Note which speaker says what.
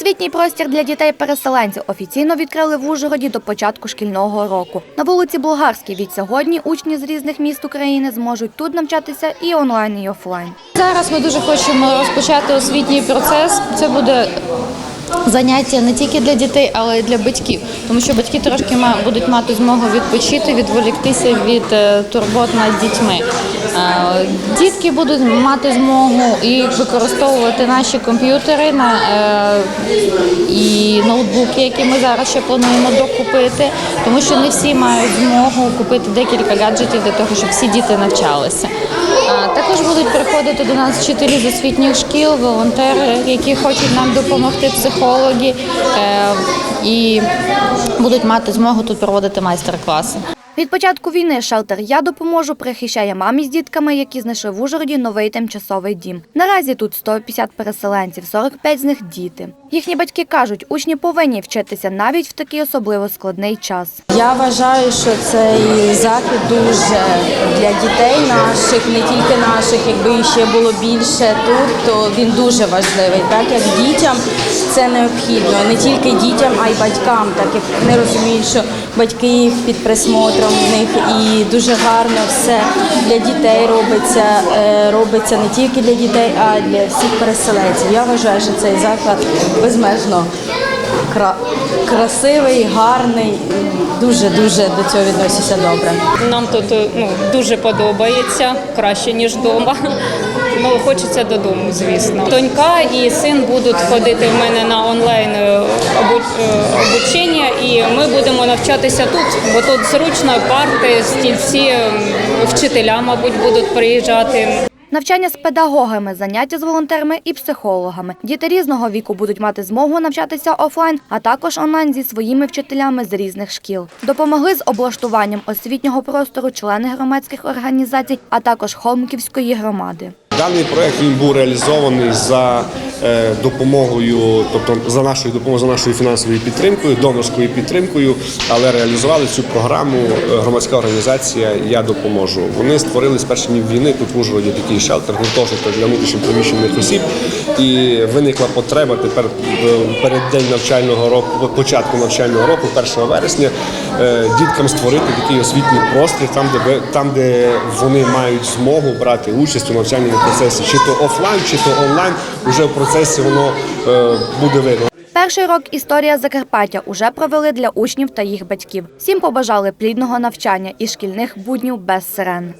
Speaker 1: Освітній простір для дітей-переселенців офіційно відкрили в Ужгороді до початку шкільного року. На вулиці Болгарській від сьогодні учні з різних міст України зможуть тут навчатися і онлайн, і офлайн.
Speaker 2: Зараз ми дуже хочемо розпочати освітній процес. Це буде заняття не тільки для дітей, але й для батьків, тому що батьки трошки будуть мати змогу відпочити, відволіктися від е, турбот над дітьми. Дітки будуть мати змогу і використовувати наші комп'ютери е, і ноутбуки, які ми зараз ще плануємо докупити, тому що не всі мають змогу купити декілька гаджетів для того, щоб всі діти навчалися. Також будуть приходити до нас вчителі з освітніх шкіл, волонтери, які хочуть нам допомогти, психологи, е, і будуть мати змогу тут проводити майстер-класи.
Speaker 1: Від початку війни шелтер Я допоможу прихищає мамі з дітками, які знайшли в Ужгороді новий тимчасовий дім. Наразі тут 150 переселенців, 45 з них діти. Їхні батьки кажуть, учні повинні вчитися навіть в такий особливо складний час.
Speaker 3: Я вважаю, що цей захід дуже для дітей наших, не тільки наших, якби ще було більше тут, то він дуже важливий. Так як дітям це необхідно, не тільки дітям, а й батькам, так як вони розуміють, що батьки під присмотром в них і дуже гарно все для дітей робиться, е, робиться не тільки для дітей, а й для всіх переселенців. Я вважаю, що цей заклад безмежно кра- красивий, гарний, дуже дуже до цього відноситься добре.
Speaker 4: Нам тут е, ну, дуже подобається, краще, ніж вдома. Ну, хочеться додому, звісно. Донька і син будуть ходити в мене на онлайн е, е, обучення, і ми будемо навчатися тут, бо тут зручно парти, стільці, вчителя, мабуть, будуть приїжджати.
Speaker 1: Навчання з педагогами, заняття з волонтерами і психологами. Діти різного віку будуть мати змогу навчатися офлайн, а також онлайн зі своїми вчителями з різних шкіл. Допомогли з облаштуванням освітнього простору члени громадських організацій, а також Холмківської громади.
Speaker 5: Даний проект він був реалізований за е, допомогою, тобто за нашою допомогою, за нашою фінансовою підтримкою, донорською підтримкою, але реалізували цю програму е, громадська організація Я допоможу. Вони створили з перших війни тут в Ужгороді такий шелтер гуртожиток для внутрішньопереміщених осіб. І виникла потреба тепер е, перед день навчального року, початку навчального року, 1 вересня, е, діткам створити такий освітній простір, там, де там, де вони мають змогу брати участь у навчальному процесі, чи то офлайн, чи то онлайн. Уже в процесі воно е, буде видно.
Speaker 1: Перший рок Історія Закарпаття уже провели для учнів та їх батьків. Всім побажали плідного навчання і шкільних буднів без сирен.